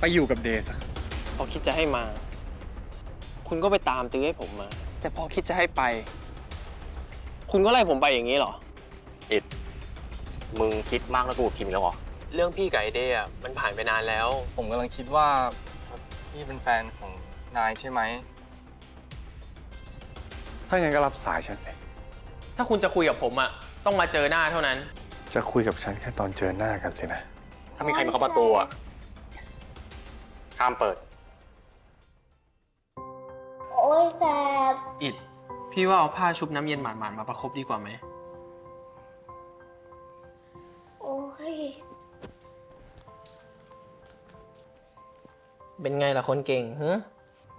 ไปอยู่กับเดซอะพอคิดจะให้มา คุณก็ไปตามตื้อให้ผมมา แต่พอคิดจะให้ไป คุณก็ไล่ผมไปอย่างนี้เหรอ อิดมึงคิดมากแล้วกูกับคิมอีกแล้วเหรอ เรื่องพี่กับไอเดย์อะมันผ่านไปนานแล้ว ผมกำลังคิดว่าพี่เป็นแฟนของนายใช่ไหม ถ้างั้นก็รับสายฉันสิถ้าคุณจะคุยกับผมอะต้องมาเจอหน้าเท่านั้น จะคุยกับฉันแค่ตอนเจอหน้ากันสินะ ถ้ามีใครมาเข้าประตูอะห้ามเปิด โอ้ยแสบอิด พี่ว่าเอาผ้าชุบน้ำเย็นหมาดๆมาประคบดีกว่าไหม โอ้ยเป็นไงล่ะคนเก่งฮะ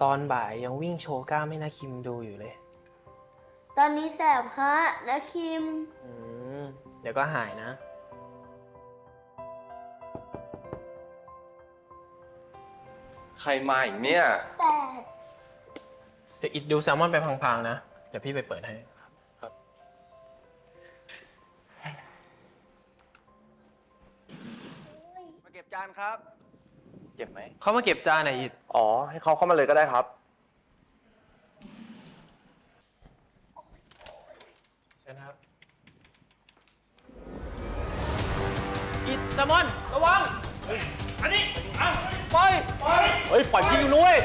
ตอนบ่ายยังวิ่งโชว์กล้ามให้นาคิมดูอยู่เลย ตอนนี้แสบฮะนะคิม อืม เดี๋ยวก็หายนะ ใครมาอีกเนี่ย แสบเดี๋ยวอิดดูแซลมอนไปพังๆนะ เดี๋ยวพี่ไปเปิดให้ มาเก็บจานครับเจ็บไหม เขามาเก็บจานหน่อยอิด อ๋อ ให้เขาเข้ามาเลยก็ได้ครับ้ยปล่อยพี่อยู่นุ้ย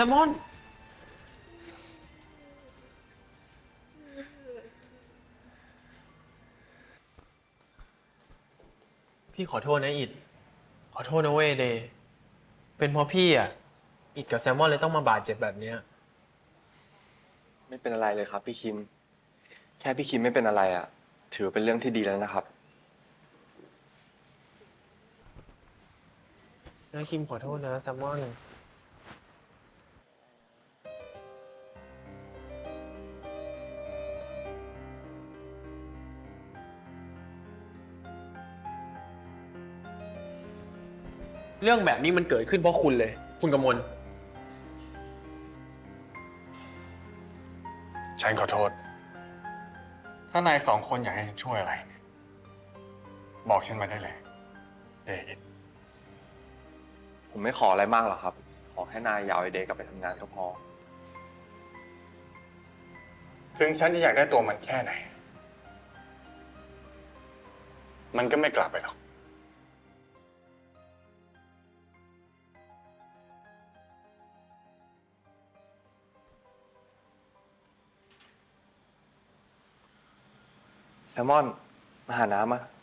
ลมอน พี่ขอโทษนะอิดขอโทษนะเว้ยเดย์เป็นเพราะพี่อะ อิดกับแซลมอนเลยต้องมาบาดเจ็บแบบเนี้ย ไม่เป็นอะไรเลยครับพี่คิม แค่พี่คิมไม่เป็นอะไรอะ ถือเป็นเรื่องที่ดีแล้วนะครับ นะคิมขอโทษนะแซลมอน เรื่องแบบนี้มันเกิดขึ้นเพราะคุณเลย คุณกมล ฉันขอโทษ ถ้านายสองคนอยากให้ฉันช่วยอะไรเนี่ยบอกฉันมาได้เลยเดอิดผมไม่ขออะไรมากหรอกครับ ขอแค่นายอยาวไอเดย์กลับไปทำงานก็พอ ถึงฉันจะอยากได้ตัวมันแค่ไหน มันก็ไม่กลับไปหรอก แซลมอน มาหาน้ำ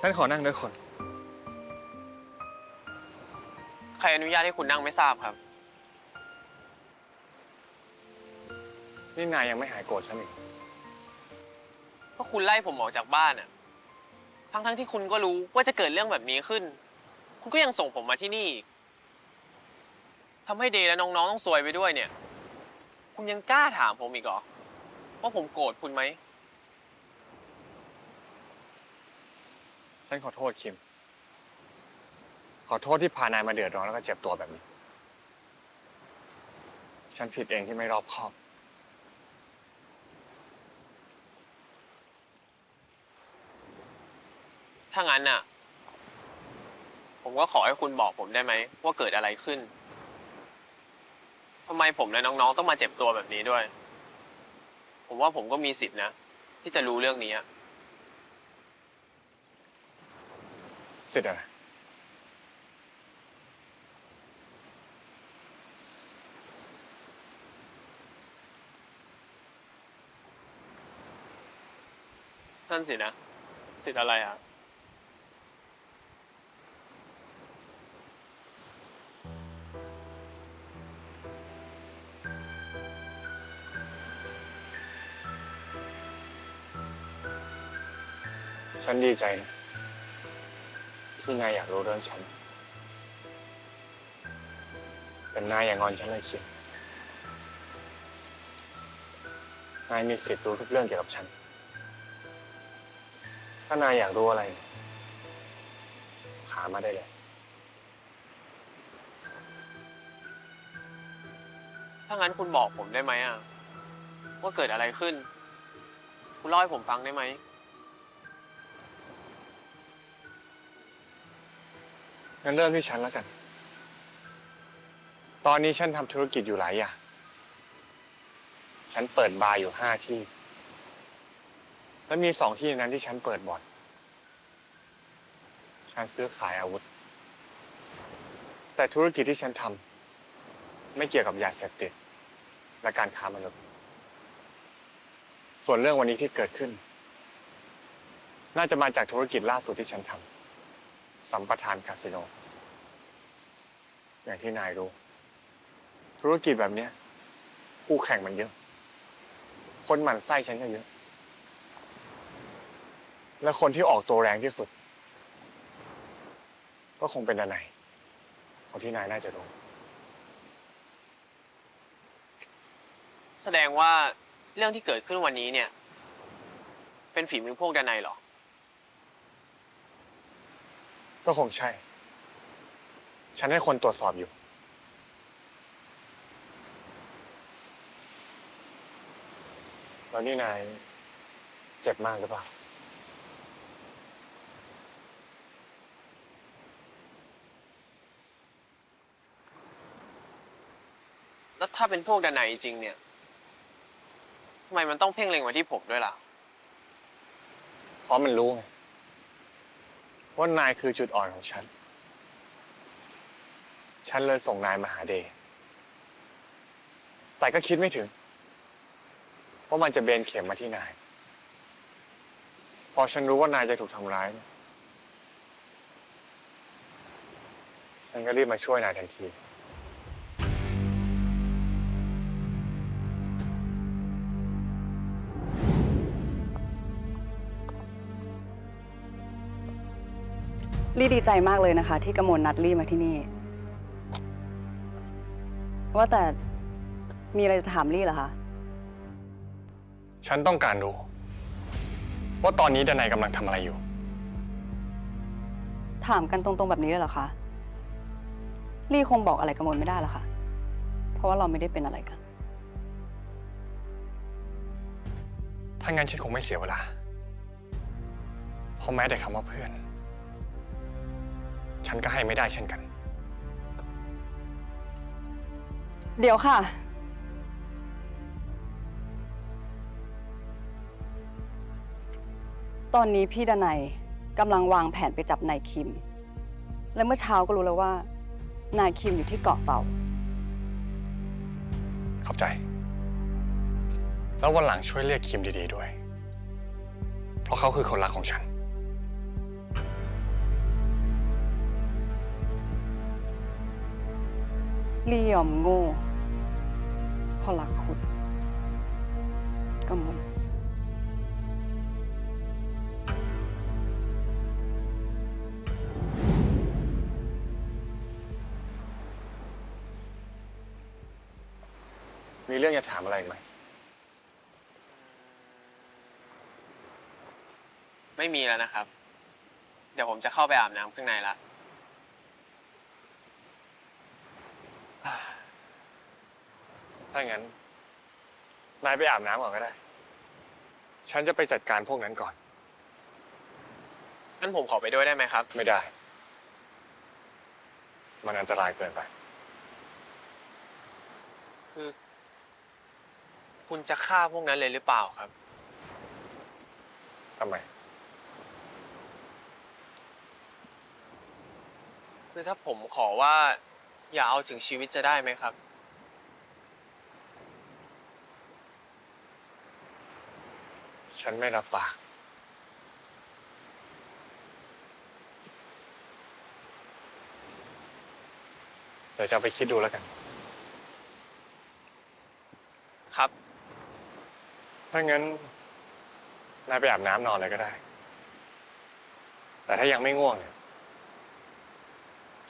มาฉันขอนั่งด้วยคน ใครอนุญาตให้คุณนั่งไม่ทราบครับ นี่นายยังไม่หายโกรธฉันอีกเพราะคุณไล่ผมออกจากบ้านอะทั้งทั้งๆที่คุณก็รู้ว่าจะเกิดเรื่องแบบนี้ขึ้น คุณก็ยังส่งผมมาที่นี่อีกทำให้เดย์และน้องๆต้องซวยไปด้วยเนี่ย คุณยังกล้าถามผมอีกเหรอว่าผมโกรธคุณไหม ฉันขอโทษคิม ขอโทษที่พานายมาเดือดร้อนแล้วก็เจ็บตัวแบบนี้ ฉันผิดเองที่ไม่รอบคอบ ถ้างั้นน่ะ ผมก็ขอให้คุณบอกผมได้ไหม ว่าเกิดอะไรขึ้นทำไมผมและน้องๆต้องมาเจ็บตัวแบบนี้ด้วย ผมว่าผมก็มีสิทธินะ ที่จะรู้เรื่องนี้อะ สิทธิ์อะไร นั่นสินะ สิทธิ์อะไรอะ ฉันดีใจนะ ที่นายอยากรู้เรื่องฉัน แต่นายอย่างอนฉันเลยคิดนายมีสิทธิ์รู้ทุกเรื่องเกี่ยวกับฉัน ถ้านายอยากรู้อะไร ถามมาได้เลย ถ้างั้นคุณบอกผมได้ไหมอะ ว่าเกิดอะไรขึ้น คุณเล่าให้ผมฟังได้ไหม งั้นเริ่มที่ฉันแล้วกัน ตอนนี้ฉันทำธุรกิจอยู่หลายอย่าง ฉันเปิดบาร์อยู่ห้าที่ และมีสองที่ในนั้นที่ฉันเปิดบ่อนฉันซื้อขายอาวุธ แต่ธุรกิจที่ฉันทำไม่เกี่ยวกับยาเสพติด และการค้ามนุษย์ ส่วนเรื่องวันนี้ที่เกิดขึ้น น่าจะมาจากธุรกิจล่าสุดที่ฉันทำสัมปทานคาสิโน อย่างที่นายรู้ ธุรกิจแบบเนี้ยคู่แข่งมันเยอะ คนหมั่นไส้ฉันก็เยอะ และคนที่ออกตัวแรงที่สุด ก็คงเป็นดนัยคนที่นายน่าจะรู้ แสดงว่าเรื่องที่เกิดขึ้นวันนี้เนี่ย เป็นฝีมือพวกดนัยเหรอ ก็คงใช่ ฉันให้คนตรวจสอบอยู่ แล้วนี่นายเจ็บมากหรือเปล่า แล้วถ้าเป็นพวกดนัยจริงเนี่ยทำไมมันต้องเพ่งเล็งมาที่ผมด้วยล่ะ เพราะมันรู้ไงว่านายคือจุดอ่อนของฉัน ฉันเลยส่งนายมาหาเดแต่ก็คิดไม่ถึงว่ามันจะเบนเข็มมาที่นาย พอฉันรู้ว่านายจะถูกทำร้าย ฉันก็รีบมาช่วยนายทันทีลี่ดีใจมากเลยนะคะ ที่กรมวลนัดลี่มาที่นี่ ว่าแต่มีอะไรจะถามลี่เหรอคะ ฉันต้องการรู้ว่าตอนนี้ดนัยกำลังทำอะไรอยู่ ถามกันตรงๆแบบนี้เลยเหรอคะ ลี่คงบอกอะไรกมลไม่ได้หรอกค่ะ เพราะว่าเราไม่ได้เป็นอะไรกัน ถ้างั้นฉันคงไม่เสียเวลา เพราะแม้แต่คำว่าเพื่อน ฉันก็ให้ไม่ได้เช่นกัน เดี๋ยวค่ะ ตอนนี้พี่ดนัยกำลังวางแผนไปจับนายคิม และเมื่อเช้าก็รู้แล้วว่า นายคิมอยู่ที่เกาะเต่า ขอบใจ แล้ววันหลังช่วยเรียกคิมดีๆด้วย เพราะเขาคือคนรักของฉัน ลี่ยอมโง่ เพราะรักคุณกำมลมีเรื่องจะถามอะไรอีกไหม ไม่มีแล้วนะครับ เดี๋ยวผมจะเข้าไปอาบน้ำข้างในละ ถ้างั้น นายไปอาบน้ำก่อนก็ได้ ฉันจะไปจัดการพวกนั้นก่อน งั้นผมขอไปด้วยได้ไหมครับ ไม่ได้ มันอันตรายเกินไป คือ คุณจะฆ่าพวกนั้นเลยหรือเปล่าครับ ทำไม คือถ้าผมขอว่า อย่าเอาถึงชีวิตจะได้ไหมครับ ฉันไม่รับปาก เดี๋ยวจะเอาไปคิดดูแล้วกัน ครับ ถ้างั้น นายไปอาบน้ำนอนเลยก็ได้ แต่ถ้ายังไม่ง่วงเนี่ย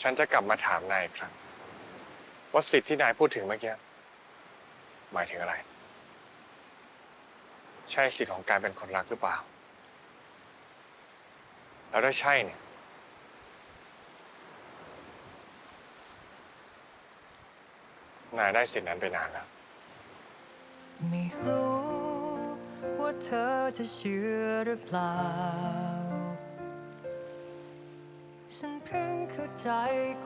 ฉันจะกลับมาถามนายอีกครั้งว่าสิทธิ์ที่นายพูดถึงเมื่อกี้หมายถึงอะไร ใช่สิทธิ์ของการเป็นคนรักหรือเปล่า แล้วถ้าใช่เนี่ย นายได้สิทธินั้นไปนานแล้ว ไม่รู้ว่าเธอจะเชื่อหรือเปล่า ฉันเพิ่งเข้าใจ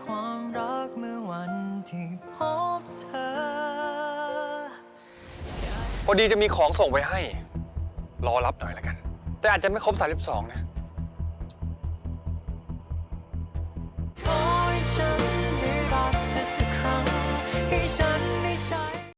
ความรักเมื่อวันที่พบเธอ พอดีจะมีของส่งไปให้ รอรับหน่อยแล้วกัน แต่อาจจะไม่ครบ 32 นะ